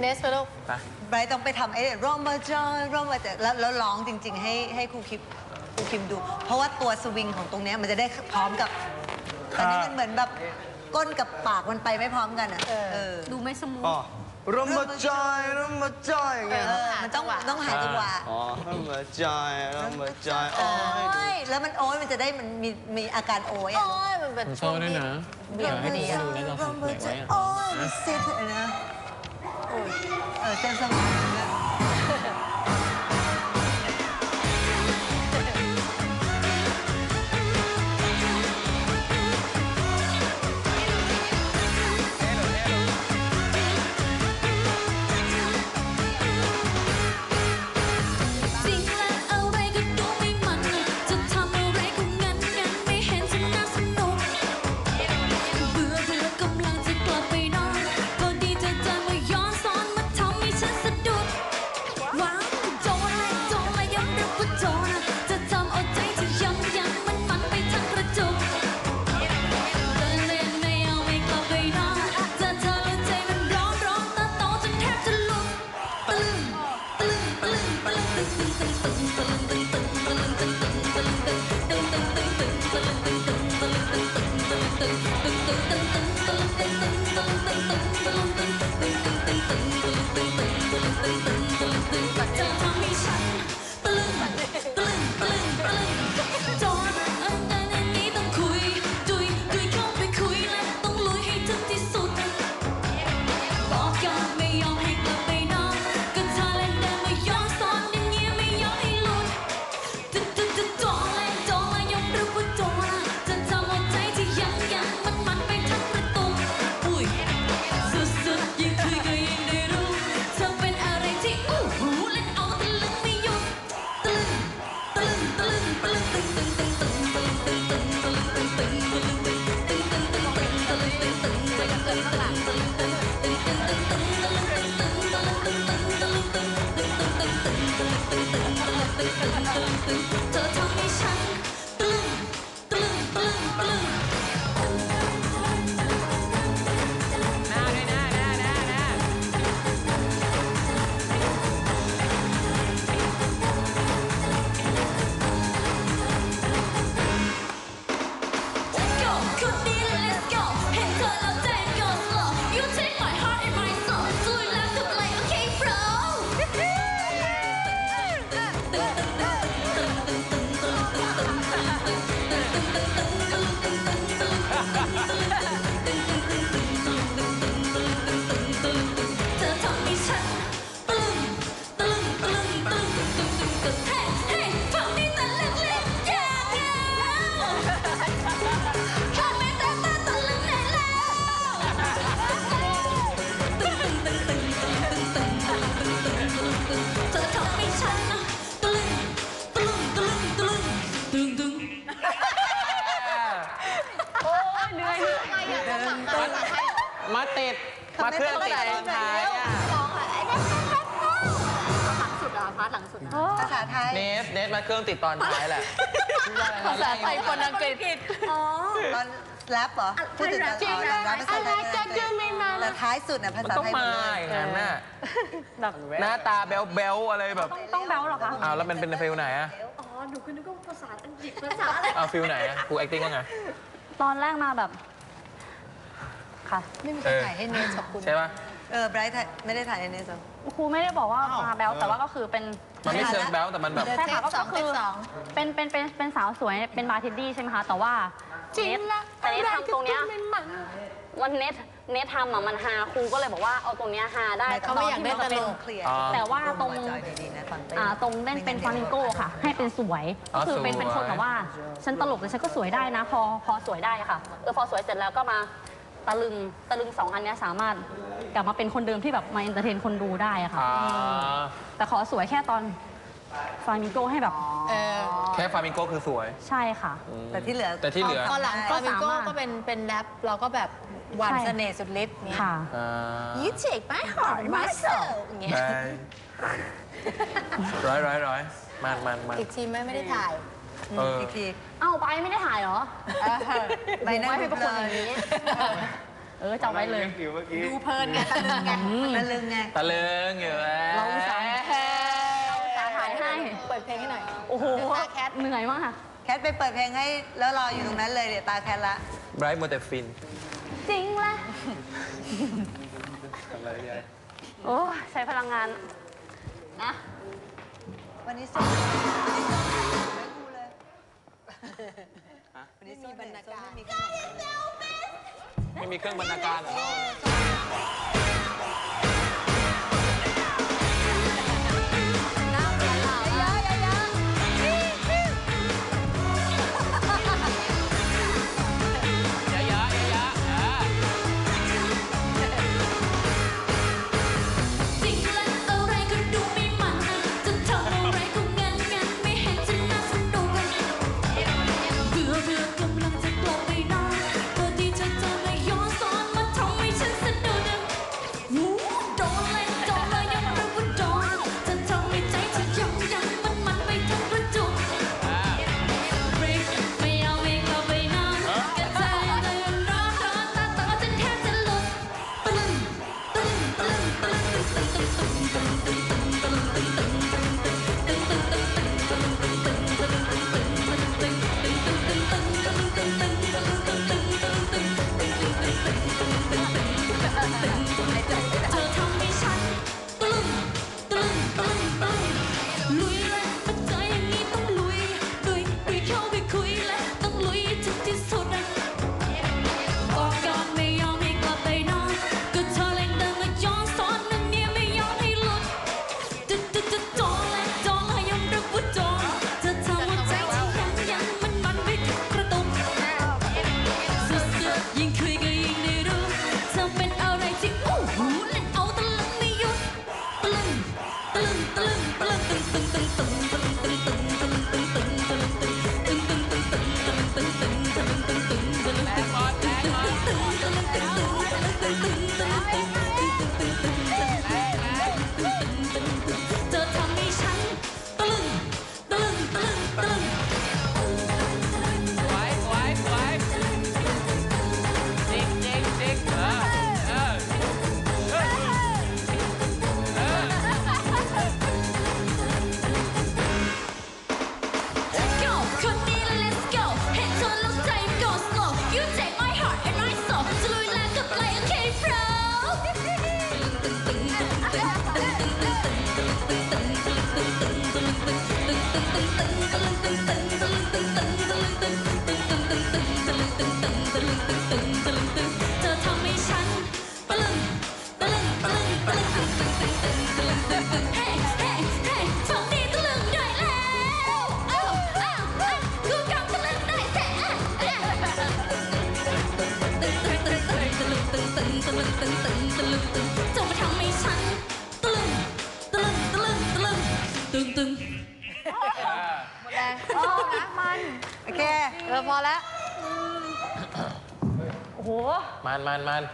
เนสไปลูกไปไบรท์ต้องไปทำไอ้ร่มมาจอยร่มมาจอยแล้วแล้วร้องจริง ๆ ให้ให้ครูคิมครูคิมดู เพราะว่าตัวสวิงของตรงเนี้ยมันจะได้พร้อมกับอันนี้มันเหมือนแบบก้นกับปากมันไปไม่พร้อมกันอะเออดูไม่สมูท อ๋อร่มมาจอยร่มมาจอยอย่างเงี้ยเออมันต้องต้องหาจังหวะ อ๋อร่มมาจอยร่มมาจอยโออ๋อ้ยแล้วมันโอ้ยมันจะได้มันมีมีอาการโอ้ยโอ้อะยมันเป็นผมชอบด้วยนะเบี่ยงให้ไม่ทุกดีคนดูแล้วเราทำเด็กไว้อะ โอ้ยซิดนะโอ้ยเออเส้นส 哦呃先生。 มาติด มาเครื่องติดตอนท้ายอะสุดอะพาร์ทหลังสุดภาษาไทย เนสเนสมาเครื่องติดตอนท้ายแหละภาษาไทยคนอังกฤษอ๋อ ตอนแรปเหรอพูดถึงตอนอ๋อแรปภาษาไทยแต่ท้ายสุดน่ะภามันษาต้องไทยหมมาดเลยอย่างนั้นน่ะแบบหน้าตาแบลแบลอะไรแบบ ต้องแบ๊วเหรอคะอ้าวแล้วมันเป็นฟิลไหนอะอ๋อ หนูก็นึกว่าภาษาอังกฤษภาษาอะไรอ้าวฟิลไหนอะครู acting ว่าไง ตอนแรกมาแบบ ค่ะ ไม่มีใครถ่ายให้เนสขอบคุณใช่ป่ะเออไบรท์ถ่ายไม่ได้ถ่ายในนี้จ้ะครูไม่ได้บอกว่ามาแบ๊วแต่ว่าก็คือเป็นมันไม่เชิงแบลแต่มันแบบ ใช่ค่ะเทคสก็องคือเทคสอง เป็นเป็นเป็นเป็นสาวสวยเป็นบาร์เทนดี้ใช่ไหมคะแต่ว่าจริงเน็ตละแต่เน็ตทำตรงเนี้ยไม่มันวันเน็ตเน็ตทำอะมันฮาครูก็เลยบอกว่าเอาตรงเนี้ยฮาได้เขาไม่อยากได้ตลก เคลียร์อ๋อแต่ว่าตรงจอยดีๆนะฟังเต้น อ่าตรงเล่นเป็นฟลามิงโกค่ะ ให้เป็นสวยอ๋อก็คือเป็นสวย เป็นคนแบบว่า ฉันตลกแต่ฉันก็สวยได้นะ พอพอสวยได้ค่ะเออพอสวยเสร็จแล้วก็มา ตะลึงตะลึงสองอันเนี้ยสามารถกลับมาเป็นคนเดิมที่แบบมาเอนเตอร์เทนคนดูได้อะค่ะอ่าแต่ขอสวยแค่ตอนฟลามิงโกให้แบบเออแค่ฟามิงโกคือสวยใช่ค่ะ แต่ที่เหลือ แต่ที่เหลือพอหลังก็ฟลามิงโก้สามารถก็เป็นเป็นแรปเราก็แบบหวานใช่ เสน่ห์สุดฤทธิ์เนี้ยค่ะ อ่า You take my heart my soul อย่างเงี้ยได้ร้อยร้อยร้อยมันมันมันอีกทีไม่ไม่ได้ถ่าย เอออีกทีเอ้าไปไม่ได้ถ่ายหรอเออไปนั่งดูเพลิน เออจำไว้เลย องผิวเมื่ดูเพลินไงตะลึงไงตะลึงไง ตะลึงอยู่แหละเราอุส่าห์ เรส่าหถ่ายให้ เปิดเพลงให้หน่อย โอ้โหตาแคท เหนื่อยมากค่ะแคทไปเปิดเพลงให้แล้วรออยู่ตรงนั้นเลยเดี๋ยวตาแคทละไรท์โมแต่ฟิน จริงละอะไรยายโอ้ใช้พลังงานนะ วันนี้สวย ไม่มีบรรณาการไม่มีเครื่องบรรณาการหรอ ตึงตึง Man, man, man.